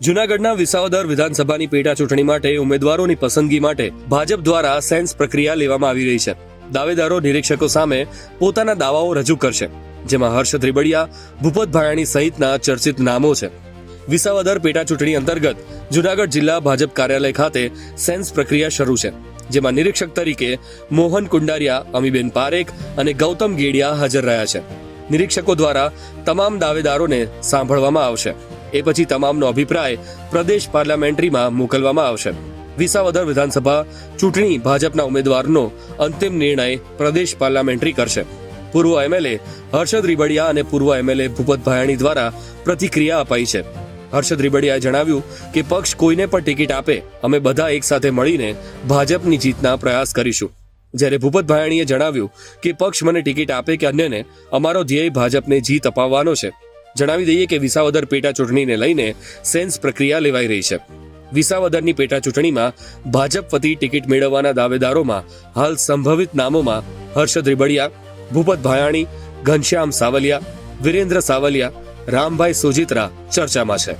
જૂનાગઢના વિસાવદર વિધાનસભાની પેટા ચૂંટણી માટે ઉમેદવારોની પસંદગી માટે ભાજપ દ્વારા સેન્સ પ્રક્રિયા લેવામાં આવી રહી છે. દાવેદારો, નિરીક્ષકો સામે પોતાના દાવાઓ રજૂ કરશે, જેમાં હર્ષ ત્રિબડિયા, ભૂપત ભાયાણી સહિતના ચર્ચિત નામો છે. વિસાવદર પેટા ચૂંટણી અંતર્ગત જુનાગઢ જિલ્લા ભાજપ કાર્યાલય ખાતે સેન્સ પ્રક્રિયા શરૂ છે, જેમાં નિરીક્ષક તરીકે મોહન કુંડારિયા, અમીબેન પારેખ અને ગૌતમ ગેડિયા હાજર રહ્યા છે. નિરીક્ષકો દ્વારા તમામ દાવેદારોને સાંભળવામાં આવશે. એ પછી તમામનો અભિપ્રાય પ્રદેશ પાર્લામેન્ટરીમાં મોકલવામાં આવશે. વિસાવદર વિધાનસભા ચૂંટણી ભાજપના ઉમેદવારનો અંતિમ નિર્ણય પ્રદેશ પાર્લામેન્ટરી કરશે. પૂર્વ એમએલએ હર્ષદ રીબડિયા અને પૂર્વ એમએલએ ભૂપત ભાયાણી દ્વારા પ્રતિક્રિયા અપાઈ છે. હર્ષદ રીબડિયાએ જણાવ્યું કે પક્ષ કોઈને પણ ટિકિટ આપે, અમે બધા એક સાથે મળીને ભાજપની જીતના પ્રયાસ કરીશું. જ્યારે ભૂપત ભાયાણીએ જણાવ્યું કે પક્ષ મને ટિકિટ આપે કે અન્યને, અમારો ધ્યેય ભાજપને જીત અપાવવાનો છે. જણાવી દઈએ કે વિસાવદર પેટા ચૂંટણીને લઈને સેન્સ પ્રક્રિયા લેવાઈ રહી છે. વિસાવદરની પેટા ચૂંટણીમાં ભાજપ વતી ટિકિટ મેળવવાના દાવેદારોમાં હાલ સંભવિત નામોમાં હર્ષદ રીબડિયા, ભૂપત ભાયાણી, ઘનશ્યામ સાવલિયા, વિરેન્દ્ર સાવલિયા, રામભાઈ સુજિત્રા ચર્ચામાં છે.